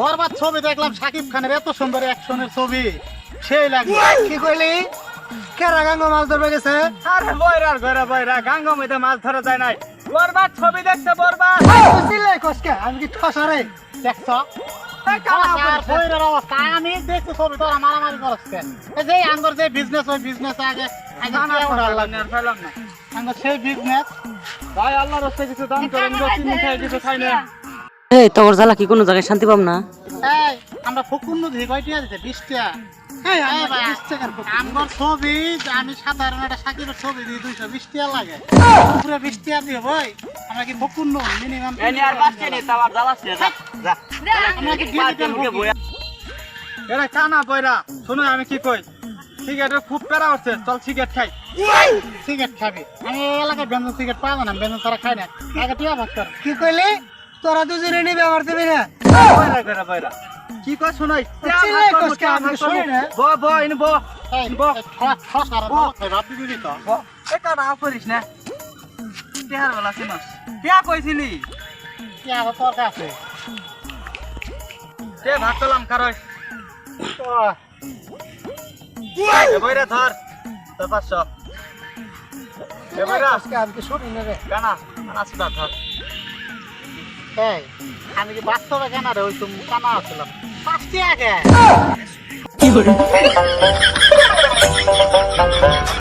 বরবাদ ছবি দেখলাম সাকিব খানের এত সুন্দর অ্যাকশনের ছবি। সেই লাগল। কি কইলি? কেরা গাঙ্গ মাছ ধরবে গেছে? আরে বয়রার ঘরে বয়রা গাঙ্গা মধ্যে মাছ ধরা যায় নাই। বরবাদ ছবি দেখছে বরবাদ। চিল্লাই কসকে? আমি কি ঠসারে দেখছ? আমি দেখছি ছবি তোরা মারামারি করছেন যে আঙ্গর যে বিজনেস ওই বিজনেস আগে। আঙ্গর সেই বিজনেস ভাই আল্লাহর রাস্তায় কিছু করেন চিনি খাই কিছু খাই না। এই তোর জ্বালা কি কোনো জায়গায় শান্তি পাম না এই আমরা ফুকুর নদী বিশটা। ভাই, আমগর ছবি আমি সাধারণ একটা সাকিবের ছবি দিই দুইশো বিশ লাগে। পুরো বিশ দিয়ে ভাই আমরা কি নদী মিনিমাম এরা কানা বয়রা শুনো আমি কি কই? সিগারেটের খুব প্যারা হচ্ছে চল সিগারেট খাই। সিগারেট খাবি। আমি এলাকায় ব্যঞ্জন সিগারেট পাবো না ব্যঞ্জন তারা খাই না। আগে টিয়া ভাগ কর। কি কইলি? তোরা দুজনে নিবে আমার দিবি না করে কি কই শুনাই ব ইন ব তো ব। এ কানা করিস না। তেহার বেলা চিনস কে কইছিলি? টিয়া তোর কাছে? কে ভাত পেলাম কারই? বইরা ধর তোর পাঁচশো এ বইরা। কসকে কি শুনি না রে। কানা কানা সুদা ধর। এই আমি কি বাস্তবে কেন রে? ওই তুমি কানা আগে।